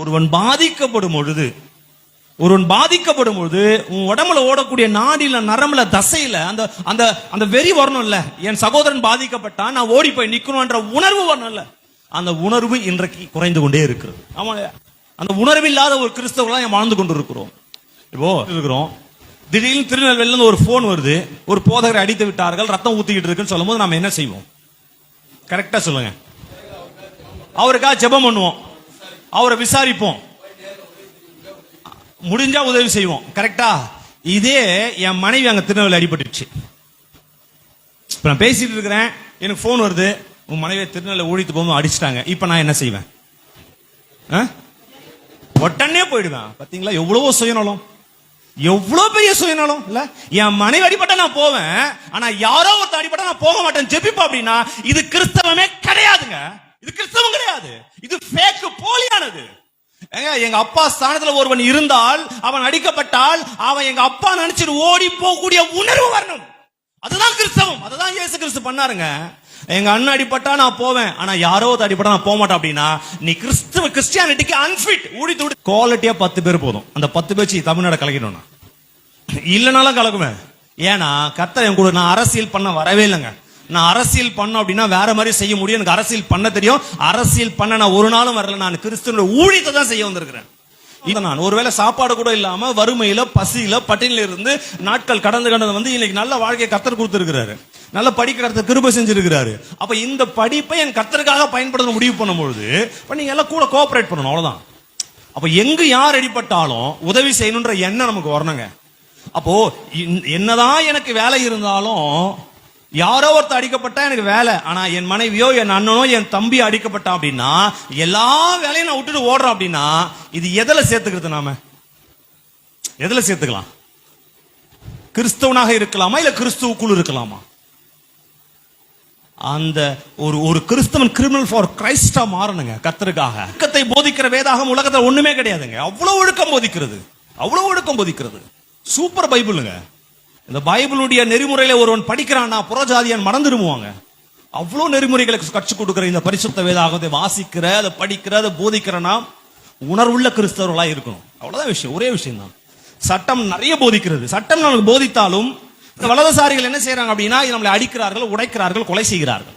ஒருவன் பாதிக்கப்படும் பொழுது ஒருவன் பாதிக்கப்படும் பொழுது உன் உடம்புல ஓடக்கூடிய நாடியில நரம்புல தசையில அந்த அந்த அந்த வெறி வரணும்ல. என் சகோதரன் பாதிக்கப்பட்டான் நான் ஓடி போய் நிக்கணும்ன்ற உணர்வு வரணும்ல. அந்த உணர்வு இன்றைக்கு குறைந்து கொண்டே இருக்கிறது. ஆமா அந்த உணர்வு இல்லாத ஒரு கிறிஸ்தவர்களா வாழ்ந்து கொண்டு இருக்கிறோம் இப்போ இருக்கிறோம். திடீர்னு திருநெல்வேலியில இருந்து ஒரு போன் வருது. ஒரு போதகரை அடித்து விட்டார்கள் ரத்தம் ஊத்திக்கிட்டு இருக்குன்னு சொல்லும்போது நம்ம என்ன செய்வோம்? கரெக்டா சொல்லுங்க. அவருக்காக ஜெபம் பண்ணுவோம். அவரை விசாரிப்போம். முடிஞ்சா உதவி செய்வோம். கரெக்டா? இதே என் மனைவி அங்க திருநெல்வேலி அடிபட்டுச்சு இப்ப நான் பேசிட்டு இருக்கிறேன். எனக்கு ஃபோன் வருது. உன் மனைவியை திருநெல்வேலி ஊழித்து போகும்போது அடிச்சிட்டாங்க. இப்ப நான் என்ன செய்வேன்? ஆ? உடனே போயிடுவேன். பாத்தீங்களா? எவ்வளவோ சுயநலம். எவ்வளவு பெரிய சுயநலம். இல்ல? என் மனைவி அடிபட்டா நான் போவேன். ஆனா யாரோ ஒருத்தர் அடிபட்டா நான் போக மாட்டேன். ஜெபிப்பா அப்படின்னா இது கிறிஸ்தவமே கிடையாதுங்க. இது கிறிஸ்தவம் கிடையாது. இது ஃபேக் போலியானது. எங்க அப்பா ஸ்தானத்துல ஒருவன் இருந்தால் அவன் அடிக்கப்பட்டால் அவன் எங்க அப்பா நினைச்சிட்டு ஓடி போகக்கூடிய உணர்வு வரணும். அதுதான் கிறிஸ்தவம். அதுதான் இயேசு கிறிஸ்து பண்ணாருங்க. எங்க அண்ணன் அடிப்பட்டா நான் போவேன். ஆனா யாரோ ஒருத்தர் அடிபட்டா நான் போக மாட்டேன் அப்படின்னா நீ கிறிஸ்துவ கிறிஸ்டியானிட்டிக்கு அன்ஃபிட் ஊடி தூடி. குவாலிட்டியா பத்து பேர் போதும். அந்த பத்து பேச்சு தமிழ்நாடு கலக்கணும்னா இல்லைனாலும் கலக்குவேன். ஏன்னா கத்த என் கூட நான் அரசியல் பண்ண வரவே இல்லைங்க. நான் அரசியல் பண்ண அப்படின்னா வேற மாதிரி செய்ய முடியும். எனக்கு அரசியல் பண்ண தெரியும். அரசியல் பண்ண நான் ஒரு நாளும் வரல. நான் கிறிஸ்துவனுடைய ஊழியத்தை தான் செய்ய வந்திருக்கிறேன். இதை நான் ஒருவேளை சாப்பாடு கூட இல்லாம வறுமையில பசியில பட்டினில இருந்து நாட்கள் கடந்து கடந்து வந்து இன்னைக்கு நல்ல வாழ்க்கையை கத்தர் கொடுத்துருக்கிறாரு. நல்ல படிக்க கர்த்தர் கிருபை செஞ்சிருக்கிறாரு. அப்ப இந்த படிப்பை என் கத்தருக்காக பயன்படுத்த முடிவு பண்ணும்பொழுது இப்போ நீங்க எல்லாம் கூட கோஆபரேட் பண்ணணும். அவ்வளவுதான். அப்ப எங்க யார் அடிபட்டாலும் உதவி செய்யணுன்ற எண்ணம் நமக்கு வரணுங்க. அப்போ என்னதான் எனக்கு வேலை இருந்தாலும் யாரோ ஒருத்தர் அடிக்கப்பட்டா எனக்கு வேலை. ஆனா என் மனைவியோ என் அண்ணனோ என் தம்பி அடிக்கப்பட்டான் அப்படின்னா எல்லா வேலையும் நான் விட்டுட்டு ஓடுறேன் அப்படின்னா இது எதில் சேர்த்துக்கிறது நாம? எதில் சேர்த்துக்கலாம்? கிறிஸ்தவனாக இருக்கலாமா இல்ல கிறிஸ்துவுக்குள் இருக்கலாமா? அந்த ஒரு ஒரு கிறிஸ்தவன் கிரிமினல் ஃபார் கிரைஸ்டா மாறணுங்க கத்தருக்காக ஒழுக்கத்தை போதிக்கிற வேதாகம் உலகத்தில் ஒண்ணுமே கிடையாதுங்க. அவ்வளவு ஒழுக்கம் போதிக்கிறது. அவ்வளவு ஒழுக்கம் போதிக்கிறது. சூப்பர் பைபிளுங்க இந்த பைபிளுடைய நெறிமுறையில ஒருவன் படிக்கிறான்னா புறஜாதியான் மறந்துடுவாங்க அவ்வளவு நெறிமுறைகளுக்கு கற்றுக் கொடுக்கிற இந்த பரிசுத்த வேதாகத்தை வாசிக்கிற அதை படிக்கிற அதை போதிக்கிறனா உணர்வுள்ள கிறிஸ்தவர்களா இருக்கணும். அவ்வளவுதான் விஷயம் ஒரே விஷயம் தான் சட்டம் நிறைய போதிக்கிறது. சட்டம் நமக்கு போதித்தாலும் இந்த வலதுசாரிகள் என்ன செய்யறாங்க அப்படின்னா இது நம்மளை அடிக்கிறார்கள் உடைக்கிறார்கள் கொலை செய்கிறார்கள்.